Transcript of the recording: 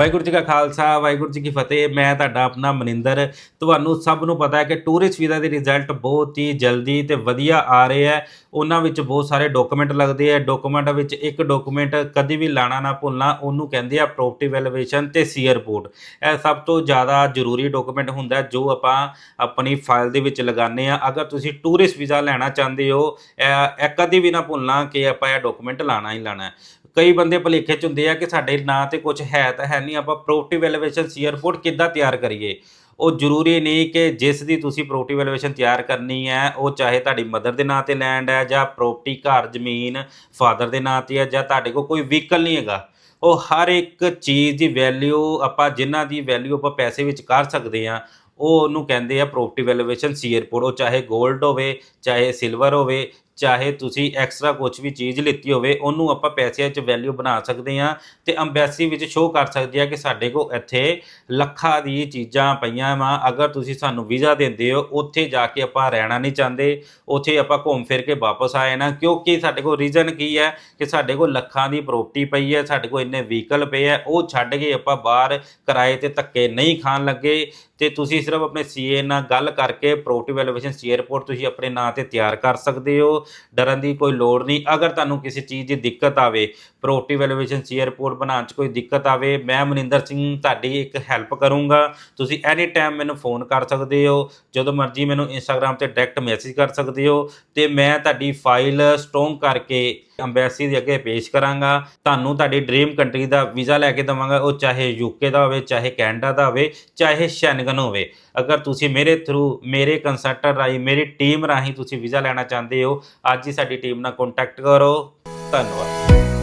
ਵਾਹਿਗੁਰੂ ਜੀ ਕਾ ਖਾਲਸਾ, ਵਾਹਿਗੁਰੂ ਜੀ ਕੀ ਫਤਿਹ। ਮੈਂ ਤੁਹਾਡਾ ਆਪਣਾ ਮਨਿੰਦਰ। ਤੁਹਾਨੂੰ ਸਭ ਨੂੰ ਪਤਾ ਹੈ ਕਿ ਟੂਰਿਸਟ ਵੀਜ਼ਾ ਦੇ ਰਿਜ਼ਲਟ ਬਹੁਤ ਹੀ ਜਲਦੀ ਤੇ ਵਧੀਆ ਆ ਰਹੇ ਹੈ। ਉਹਨਾਂ ਵਿੱਚ ਬਹੁਤ ਸਾਰੇ ਡਾਕੂਮੈਂਟ ਲੱਗਦੇ ਆ ਡਾਕੂਮੈਂਟ ਵਿੱਚ ਇੱਕ ਡਾਕੂਮੈਂਟ ਕਦੀ ਵੀ ਲਾਣਾ ਨਾ ਭੁੱਲਣਾ, ਉਹਨੂੰ ਕਹਿੰਦੇ ਆ ਪ੍ਰੋਪਰਟੀ ਵੈਲੂਏਸ਼ਨ ਤੇ ਸੀ ਰਿਪੋਰਟ ਇਹ ਸਭ ਤੋਂ ਜ਼ਿਆਦਾ ਜ਼ਰੂਰੀ ਡਾਕੂਮੈਂਟ ਹੁੰਦਾ ਜੋ ਆਪਾਂ ਆਪਣੀ ਫਾਈਲ ਦੇ ਵਿੱਚ ਲਗਾਉਂਦੇ ਆ ਅਗਰ ਤੁਸੀਂ ਟੂਰਿਸਟ ਵੀਜ਼ਾ ਲੈਣਾ ਚਾਹੁੰਦੇ ਹੋ, ਇਹ ਇਹ ਕਦੀ ਵੀ ਨਾ ਭੁੱਲਣਾ ਕਿ ਆਪਾਂ ਇਹ ਡਾਕੂਮੈਂਟ ਲਾਣਾ ਹੀ ਲਾਣਾ ਕਈ ਬੰਦੇ ਭੁਲੇਖੇ ਚ ਹੁੰਦੇ ਆ ਕਿ ਸਾਡੇ ਨਾਂ ਤੇ ਕੁਝ ਹੈ ਤਾਂ ਹੈ ਨਹੀਂ, ਆਪਾਂ ਪ੍ਰੋਪਰਟੀ ਵੈਲੂਏਸ਼ਨ ਸੀ ਰਿਪੋਰਟ ਕਿੱਦਾਂ ਤਿਆਰ ਕਰੀਏ? ਉਹ ਜ਼ਰੂਰੀ ਨਹੀਂ ਕਿ ਜਿਸ ਦੀ ਤੁਸੀਂ ਪ੍ਰੋਪਰਟੀ ਵੈਲੂਏਸ਼ਨ ਤਿਆਰ ਕਰਨੀ ਹੈ, ਉਹ ਚਾਹੇ ਤੁਹਾਡੀ ਮਦਰ ਦੇ ਨਾਂ ਤੇ ਲੈਂਡ ਹੈ ਜਾਂ ਪ੍ਰੋਪਰਟੀ ਘਰ, ਜ਼ਮੀਨ ਫਾਦਰ ਦੇ ਨਾਂ ਤੇ ਹੈ ਜਾਂ ਤੁਹਾਡੇ ਕੋਲ ਕੋਈ ਵਹੀਕਲ ਨਹੀਂ ਹੈਗਾ। ਉਹ ਹਰ ਇੱਕ ਚੀਜ਼ ਦੀ ਵੈਲਿਊ ਆਪਾਂ ਜਿਨ੍ਹਾਂ ਦੀ ਵੈਲਿਊ ਆਪਾਂ ਪੈਸੇ ਵਿੱਚ ਕਰ ਸਕਦੇ ਆ ਉਹ ਉਹਨੂੰ ਕਹਿੰਦੇ ਆ ਪ੍ਰੋਪਰਟੀ ਵੈਲੂਏਸ਼ਨ ਸੀ ਏਅਰਪੋਰਟ ਉਹ ਚਾਹੇ 골ਡ ਹੋਵੇ, ਚਾਹੇ ਸਿਲਵਰ ਹੋਵੇ ਚਾਹੇ ਤੁਸੀਂ ਐਕਸਟਰਾ ਕੁਝ ਵੀ ਚੀਜ਼ ਲਿੱਤੀ ਹੋਵੇ, ਉਹਨੂੰ ਆਪਾਂ ਪੈਸਿਆਂ 'ਚ ਵੈਲਿਊ ਬਣਾ ਸਕਦੇ ਆ ਤੇ ਅੰਬੈਸੀ ਵਿੱਚ ਸ਼ੋਅ ਕਰ ਸਕਦੇ ਆ ਕਿ ਸਾਡੇ ਕੋਲ ਇੱਥੇ ਲੱਖਾਂ ਦੀ ਚੀਜ਼ਾਂ ਪਈਆਂ ਵਾ। ਅਗਰ ਤੁਸੀਂ ਸਾਨੂੰ ਵੀਜ਼ਾ ਦਿੰਦੇ ਹੋ, ਉੱਥੇ ਜਾ ਕੇ ਆਪਾਂ ਰਹਿਣਾ ਨਹੀਂ ਚਾਹੁੰਦੇ। ਉੱਥੇ ਆਪਾਂ ਘੁੰਮ ਫਿਰ ਕੇ ਵਾਪਸ ਆਏ ਨਾ ਕਿਉਂਕਿ ਸਾਡੇ ਕੋਲ ਰੀਜ਼ਨ ਕੀ ਹੈ ਕਿ ਸਾਡੇ ਕੋਲ ਲੱਖਾਂ ਦੀ ਪ੍ਰਾਪਰਟੀ ਪਈ ਹੈ, ਸਾਡੇ ਕੋਲ ਇੰਨੇ ਵਹੀਕਲ ਪਏ ਆ ਉਹ ਛੱਡ ਕੇ ਆਪਾਂ ਬਾਹਰ ਕਿਰਾਏ ਤੇ ਧੱਕੇ ਨਹੀਂ ਖਾਣ ਲੱਗੇ। ਤੇ ਤੁਸੀਂ ਸਿਰਫ ਆਪਣੇ ਸੀਏ ਨਾਲ ਗੱਲ ਕਰਕੇ ਪ੍ਰਾਪਰਟੀ ਵੈਲੂਏਸ਼ਨ ਸੀ ਰਿਪੋਰਟ ਤੁਸੀਂ ਆਪਣੇ ਨਾਂ ਤੇ ਤਿਆਰ ਕਰ ਸਕਦੇ ਹੋ। ਡਰਨ ਦੀ ਕੋਈ ਲੋੜ ਨਹੀਂ। ਅਗਰ ਤੁਹਾਨੂੰ ਕਿਸੇ ਚੀਜ਼ ਦੀ ਦਿੱਕਤ ਆਵੇ ਪ੍ਰਾਪਰਟੀ ਵੈਲੂਏਸ਼ਨ ਸੀ ਰਿਪੋਰਟ ਬਣਾਉਣ 'ਚ ਕੋਈ ਦਿੱਕਤ ਆਵੇ, ਮੈਂ ਮਨਿੰਦਰ ਸਿੰਘ ਤੁਹਾਡੀ ਇੱਕ ਹੈਲਪ ਕਰੂੰਗਾ। ਤੁਸੀਂ ਐਨੀ ਟਾਈਮ ਮੈਨੂੰ ਫੋਨ ਕਰ ਸਕਦੇ ਹੋ, ਜਦੋਂ ਮਰਜ਼ੀ ਮੈਨੂੰ ਇੰਸਟਾਗ੍ਰam ਤੇ ਡਾਇਰੈਕਟ ਮੈਸੇਜ ਕਰ ਸਕਦੇ ਹੋ ਤੇ ਮੈਂ ਤੁਹਾਡੀ ਫਾਈਲ ਸਟਰੋਂਗ ਕਰਕੇ ਅੰਬੈਸੀ ਦੇ ਅੱਗੇ ਪੇਸ਼ ਕਰਾਂਗਾ। ਤੁਹਾਨੂੰ ਤੁਹਾਡੀ ਡ੍ਰੀਮ ਕੰਟਰੀ ਦਾ ਵੀਜ਼ਾ ਲੈ ਕੇ ਦਵਾਂਗਾ। ਉਹ ਚਾਹੇ ਯੂਕੇ ਦਾ ਹੋਵੇ, ਚਾਹੇ ਕੈਨੇਡਾ ਦਾ ਹੋਵੇ, ਚਾਹੇ ਸ਼ੈਨਗਨ ਹੋਵੇ। ਅਗਰ ਤੁਸੀਂ ਮੇਰੇ ਥਰੂ ਮੇਰੇ ਕੰਸਲਟੈਂਟ ਰਾਹੀਂ, ਮੇਰੀ ਟੀਮ ਰਾਹੀਂ ਤੁਸੀਂ ਵੀਜ਼ਾ ਲੈਣਾ ਚਾਹੁੰਦੇ ਹੋ, ਅੱਜ ਹੀ ਸਾਡੀ ਟੀਮ ਨਾਲ ਕੰਟੈਕਟ ਕਰੋ। ਧੰਨਵਾਦ।